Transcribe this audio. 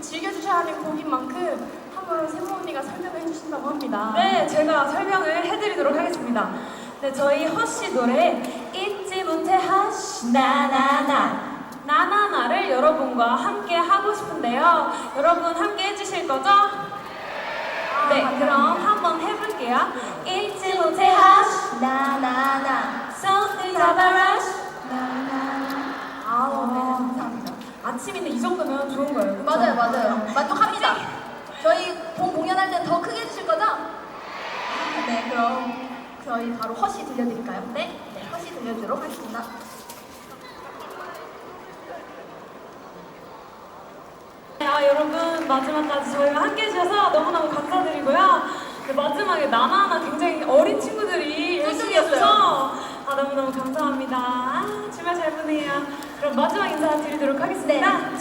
즐겨주셔야 하는 곡인 만큼 한번 세모 언니가 설명을 해주신다고 합니다. 네, 제가 설명을 해드리도록 하겠습니다. 네, 저희 허씨 노래 잊지 못해 허쉬 나나나 나나나를 여러분과 함께 하고 싶은데요. 여러분 함께 해주실 거죠? 네, 그럼 한번 해볼게요. 잊지 못해 허쉬 나나나 손을 잡아라 아우 네 감사합니다. 아침인데 이 정도면 좋은 거예요 만족합니다. 저희 본 공연할 때 더 크게 해주실 거죠? 네 그럼 저희 바로 허시 들려드릴까요? 네, 네 허시 들려드리도록 하겠습니다. 아 여러분 마지막까지 저희와 함께 해주셔서 너무너무 감사드리고요. 그 마지막에 나나나 굉장히 어린 친구들이 열심히 해줘서 아 너무너무 감사합니다. 아, 주말 잘 보내요. 그럼 마지막 인사 드리도록 하겠습니다. 네,